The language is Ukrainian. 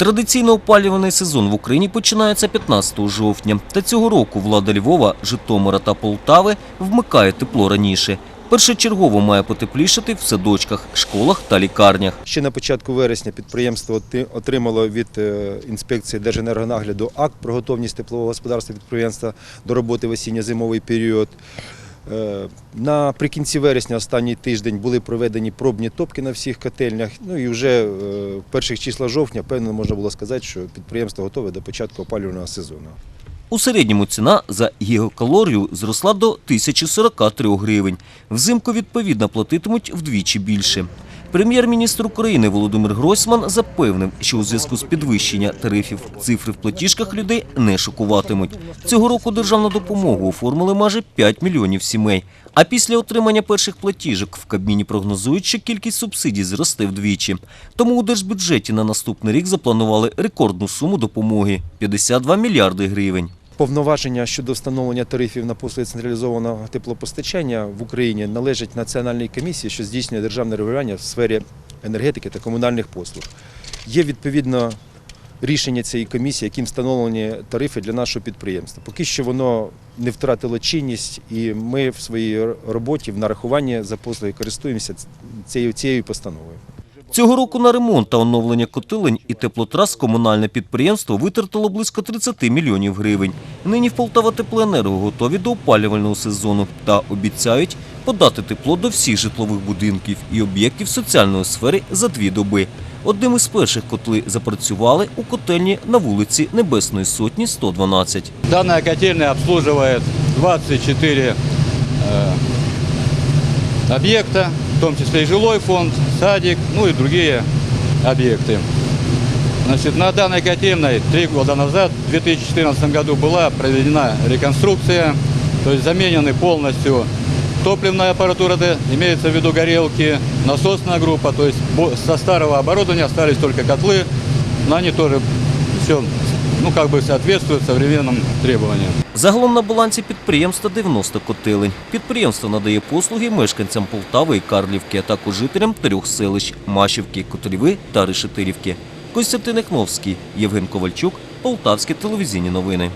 Традиційно опалюваний сезон в Україні починається 15 жовтня. Та цього року влада Львова, Житомира та Полтави вмикає тепло раніше. Першочергово має потеплішати в садочках, школах та лікарнях. Ще на початку вересня підприємство отримало від е, інспекції Держенергонагляду акт про готовність теплового господарства підприємства до роботи в осінньо-зимовий період. Е, Наприкінці вересня, останній тиждень, були проведені пробні топки на всіх котельнях. Ну і вже е, в перших числа жовтня, певно, можна було сказати, що підприємство готове до початку опалювального сезону. У середньому ціна за гігакалорію зросла до 1043 гривень. Взимку, відповідно, платитимуть вдвічі більше. Прем'єр-міністр України Володимир Гройсман запевнив, що у зв'язку з підвищенням тарифів цифри в платіжках людей не шокуватимуть. Цього року державну допомогу оформили майже 5 мільйонів сімей. А після отримання перших платіжок в Кабміні прогнозують, що кількість субсидій зросте вдвічі. Тому у держбюджеті на наступний рік запланували рекордну суму допомоги – 52 мільярди гривень. Повноваження щодо встановлення тарифів на послуги централізованого теплопостачання в Україні належать Національній комісії, що здійснює державне регулювання в сфері енергетики та комунальних послуг. Є відповідно рішення цієї комісії, яким встановлені тарифи для нашого підприємства. Поки що воно не втратило чинність, і ми в своїй роботі в нарахуванні за послуги користуємося цією, постановою. Цього року на ремонт та оновлення котелень і теплотрас комунальне підприємство витратило близько 30 мільйонів гривень. Нині в Полтава Теплоенерго готові до опалювального сезону та обіцяють подати тепло до всіх житлових будинків і об'єктів соціальної сфери за дві доби. Одним із перших котли запрацювали у котельні на вулиці Небесної Сотні, 112. Данная котельная обслуживает 24 э, объекта, в том числе и жилой фонд, садик, ну и другие объекты. Значит, на данной котельной три года назад, в 2014 году, была проведена реконструкция, то есть заменены полностью топливная аппаратура, имеется в виду горелки, насосная группа, то есть со старого оборудования остались только котлы, но они тоже все, ну, как бы соответствует современным требованиям. Загалом на балансі підприємства 90 котелень. Підприємство надає послуги мешканцям Полтави і Карлівки, а також жителям трьох селищ – Машівки, Котліви та Решетирівки. Костянтин Ехновський, Євген Ковальчук, Полтавські телевізійні новини.